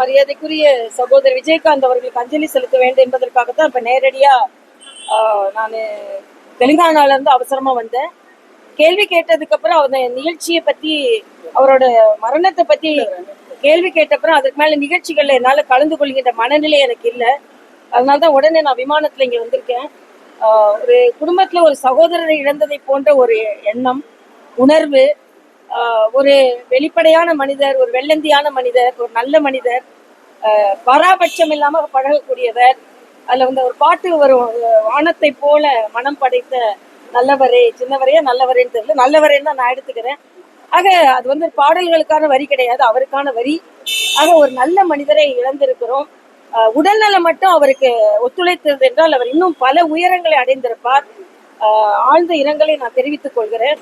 மரியாதைக்குரிய சகோதரர் விஜயகாந்த் அவர்களுக்கு அஞ்சலி செலுத்த வேண்டும் என்பதற்காக தான் இப்போ நேரடியாக நான் தெலுங்கானாலேருந்து இருந்து வந்தேன். கேள்வி கேட்டதுக்கப்புறம் அந்த நிகழ்ச்சியை பற்றி அவரோட மரணத்தை பற்றி கேள்வி கேட்டப்புறம் அதுக்கு மேலே நிகழ்ச்சிகளில் என்னால் கலந்து கொள்கின்ற மனநிலை எனக்கு இல்லை. அதனால தான் உடனே நான் விமானத்தில் இங்கே வந்திருக்கேன். ஒரு குடும்பத்தில் ஒரு சகோதரரை இழந்ததை போன்ற ஒரு எண்ணம் உணர்வு ஒரு வெளிப்படையான மனிதர் ஒரு வெள்ளந்தியான மனிதர் ஒரு நல்ல மனிதர் ஆஹ் பாராபட்சம் இல்லாம பழகக்கூடியவர். அதுல வந்து ஒரு பாட்டு வரும் வானத்தை போல மனம் படைத்த நல்லவரே சின்னவரையா நல்லவரேன்னு தெரியல. நல்லவரேன்னு தான் நான் எடுத்துக்கிறேன். ஆக அது வந்து பாடல்களுக்கான வரி கிடையாது அவருக்கான வரி. ஆக ஒரு நல்ல மனிதரை இழந்திருக்கிறோம். ஆஹ் உடல்நலம் மட்டும் அவருக்கு ஒத்துழைத்தது என்றால் அவர் இன்னும் பல உயரங்களை அடைந்திருப்பார். ஆஹ் ஆழ்ந்த இரங்கலை நான் தெரிவித்துக் கொள்கிறேன்.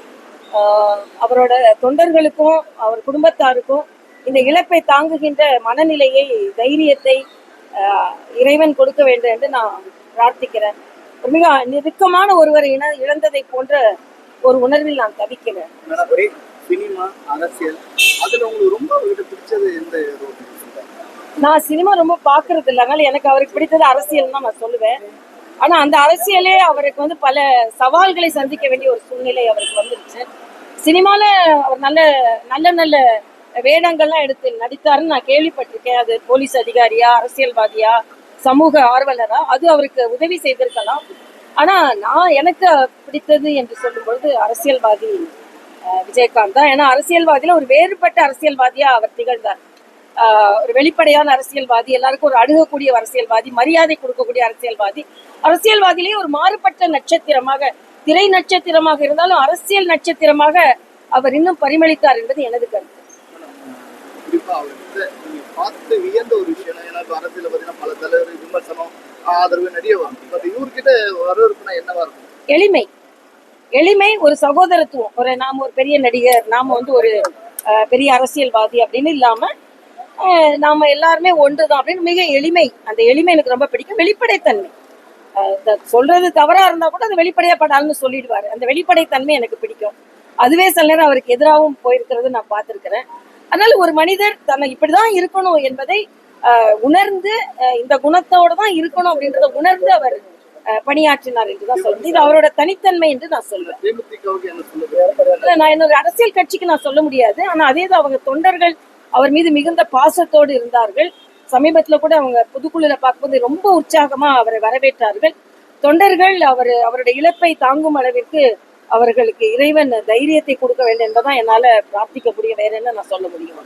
அவரோட தொண்டர்களுக்கும் அவர் குடும்பத்தாருக்கும் இந்த இழப்பை தாங்குகின்ற மனநிலையை தைரியத்தை இறைவன் கொடுக்க வேண்டும் என்று நான் பிரார்த்திக்கிறேன். மிக நெருக்கமான ஒருவரை இழ இழந்ததை போன்ற ஒரு உணர்வில் நான் தவிக்கிறேன். சினிமா அரசியல் அதுல உங்களுக்கு ரொம்ப பிடிச்சது எந்த நான் சினிமா ரொம்ப பார்க்கறது இல்லை அதனால எனக்கு அவருக்கு பிடித்தது அரசியல் தான் நான் சொல்லுவேன். ஆனா அந்த அரசியலே அவருக்கு வந்து பல சவால்களை சந்திக்க வேண்டிய ஒரு சூழ்நிலை அவருக்கு வந்துருச்சு. சினிமால அவர் நல்ல நல்ல நல்ல வேடங்கள்லாம் எடுத்து நடித்தாருன்னு நான் கேள்விப்பட்டிருக்கேன். அது போலீஸ் அதிகாரியா அரசியல்வாதியா சமூக ஆர்வலரா அது அவருக்கு உதவி செய்திருக்கலாம். ஆனா நான் எனக்கு பிடித்தது என்று சொல்லும் பொழுது அரசியல்வாதி விஜயகாந்த் தான். ஏன்னா அரசியல்வாதியில ஒரு வேறுபட்ட அரசியல்வாதியா அவர் திகழ்ந்தார். ஒரு வெளிப்படையான அரசியல்வாதி எல்லாருக்கும் ஒரு அணுகக்கூடிய அரசியல்வாதி மரியாதை கொடுக்கக்கூடிய அரசியல்வாதி. அரசியல்வாதியிலேயே ஒரு மாறுபட்ட நட்சத்திரமாக திரை நட்சத்திரமாக இருந்தாலும் அரசியல் நட்சத்திரமாக அவர் இன்னும் பரிமளித்தார் என்பது எனது கருத்து. குறிப்பா அவர்கிட்ட நீங்க பார்த்து வியந்த ஒரு விஷயம் ஏன்னா இப்ப அரசியல பாத்தீங்கன்னா பல தலைவர் விமர்சனம் ஆதரவு நிறைய வரும் பட் இவர்கிட்ட வரவேற்புனா என்னவா இருக்கும்? எளிமை. எளிமை ஒரு சகோதரத்துவம். ஒரு நாம ஒரு பெரிய நடிகர் நாம வந்து ஒரு பெரிய அரசியல்வாதி அப்படின்னு இல்லாம நாம எல்லாருமே ஒன்றுதான் அப்படின்னு மிக எளிமை. அந்த எளிமை எனக்கு ரொம்ப பிடிக்கும். வெளிப்படைத்தன்மை. சொல்றது தவறா இருந்தா கூட அது வெளிப்படையா சொல்லிடுவாரு. அந்த வெளிப்படைத்தன்மை எனக்கு பிடிக்கும். அதுவே சில நேரம் அவருக்கு எதிராகவும் போயிருக்கிறது நான் பார்த்திருக்கிறேன். அதனால ஒரு மனிதர் தன்னை இப்படிதான் இருக்கணும் என்பதை உணர்ந்து இந்த குணத்தோட தான் இருக்கணும் அப்படின்றத உணர்ந்து அவர் பணியாற்றினார் என்று தான் சொல்றேன் இது அவரோட தனித்தன்மை என்று நான் சொல்வேன். நான் இன்னொரு அரசியல் கட்சிக்கு நான் சொல்ல முடியாது. ஆனா அதே தான் அவங்க தொண்டர்கள் அவர் மீது மிகுந்த பாசத்தோடு இருந்தார்கள். சமீபத்தில் கூட அவங்க புதுக்குழுல பார்க்கும்போது ரொம்ப உற்சாகமா அவரை வரவேற்றார்கள். தொண்டர்கள் அவர் அவருடைய இழப்பை தாங்கும் அளவிற்கு அவர்களுக்கு இறைவன் தைரியத்தை கொடுக்க வேண்டும் என்பதான் என்னால பிரார்த்திக்க முடியும் வேற என்ன நான் சொல்ல முடியும்?